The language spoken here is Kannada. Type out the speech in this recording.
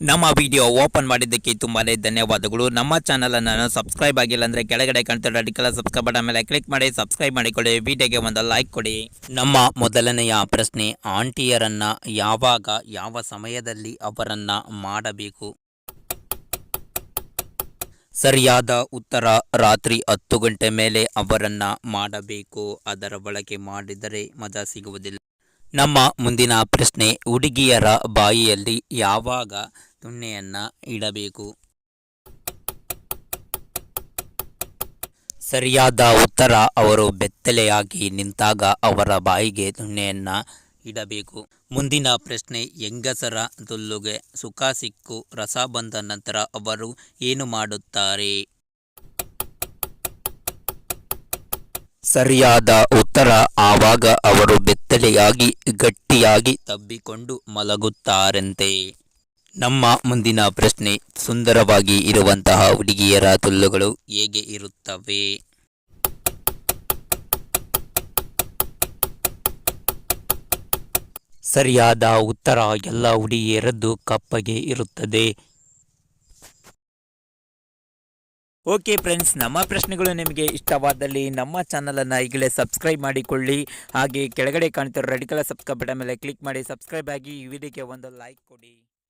ನಮ್ಮ ವಿಡಿಯೋ ಓಪನ್ ಮಾಡಿದ್ದಕ್ಕೆ ತುಂಬಾ ಧನ್ಯವಾದಗಳು. ನಮ್ಮ ಚಾನಲನ್ನು ಸಬ್ಸ್ಕ್ರೈಬ್ ಆಗಿಲ್ಲ ಅಂದ್ರೆ ಕೆಳಗಡೆ ಕಾಣ್ತಿರೋ ಅಡಿಕೆಲ್ಲ ಸಬ್ಸ್ಕ್ರೈಬ್ ಬಟನ್ ಮೇಲೆ ಕ್ಲಿಕ್ ಮಾಡಿ ಸಬ್ಸ್ಕ್ರೈಬ್ ಮಾಡಿಕೊಳ್ಳಿ. ವಿಡಿಯೋಗೆ ಒಂದು ಲೈಕ್ ಕೊಡಿ. ನಮ್ಮ ಮೊದಲನೆಯ ಪ್ರಶ್ನೆ, ಆಂಟಿಯರನ್ನ ಯಾವಾಗ, ಯಾವ ಸಮಯದಲ್ಲಿ ಅವರನ್ನು ಮಾಡಬೇಕು? ಸರಿಯಾದ ಉತ್ತರ ರಾತ್ರಿ ಹತ್ತು ಗಂಟೆ ಮೇಲೆ ಅವರನ್ನು ಮಾಡಬೇಕು. ಅದರ ಬಳಕೆ ಮಾಡಿದರೆ ಮಜಾ ಸಿಗುವುದಿಲ್ಲ. ನಮ್ಮ ಮುಂದಿನ ಪ್ರಶ್ನೆ, ಹುಡುಗಿಯರ ಬಾಯಿಯಲ್ಲಿ ಯಾವಾಗ ತುಣ್ಣೆಯನ್ನು ಇಡಬೇಕು? ಸರಿಯಾದ ಉತ್ತರ, ಅವರು ಬೆತ್ತಲೆಯಾಗಿ ನಿಂತಾಗ ಅವರ ಬಾಯಿಗೆ ತುಣ್ಣೆಯನ್ನ ಇಡಬೇಕು. ಮುಂದಿನ ಪ್ರಶ್ನೆ, ಹೆಂಗಸರ ತುಲ್ಲುಗೆ ಸುಖ ಸಿಕ್ಕು ರಸ ಬಂದ ನಂತರ ಅವರು ಏನು ಮಾಡುತ್ತಾರೆ? ಸರಿಯಾದ ಉತ್ತರ ಆವಾಗ ಅವರು ಬೆತ್ತಲೆಯಾಗಿ, ಗಟ್ಟಿಯಾಗಿ ತಬ್ಬಿಕೊಂಡು ಮಲಗುತ್ತಾರಂತೆ. ನಮ್ಮ ಮುಂದಿನ ಪ್ರಶ್ನೆ, ಸುಂದರವಾಗಿ ಇರುವಂತಹ ಹುಡುಗಿಯರ ತುಲ್ಲುಗಳು ಹೇಗೆ ಇರುತ್ತವೆ? ಸರಿಯಾದ ಉತ್ತರ ಎಲ್ಲ ಹುಡುಗಿಯರದ್ದು ಕಪ್ಪಗೆ ಇರುತ್ತದೆ. ಓಕೆ ಫ್ರೆಂಡ್ಸ್, ನಮ್ಮ ಪ್ರಶ್ನೆಗಳು ನಿಮಗೆ ಇಷ್ಟವಾದಲ್ಲಿ ನಮ್ಮ ಚಾನಲನ್ನು ಈಗಲೇ ಸಬ್ಸ್ಕ್ರೈಬ್ ಮಾಡಿಕೊಳ್ಳಿ. ಹಾಗೆ ಕೆಳಗಡೆ ಕಾಣ್ತಿರೋ ರೆಡ್ ಕಲರ್ ಸಬ್ಸ್ಕ್ರೈಬ್ ಬಟನ್ ಮೇಲೆ ಕ್ಲಿಕ್ ಮಾಡಿ, ಸಬ್ಸ್ಕ್ರೈಬ್ ಆಗಿ ಈ ವಿಡಿಯೋಗೆ ಒಂದು ಲೈಕ್ ಕೊಡಿ.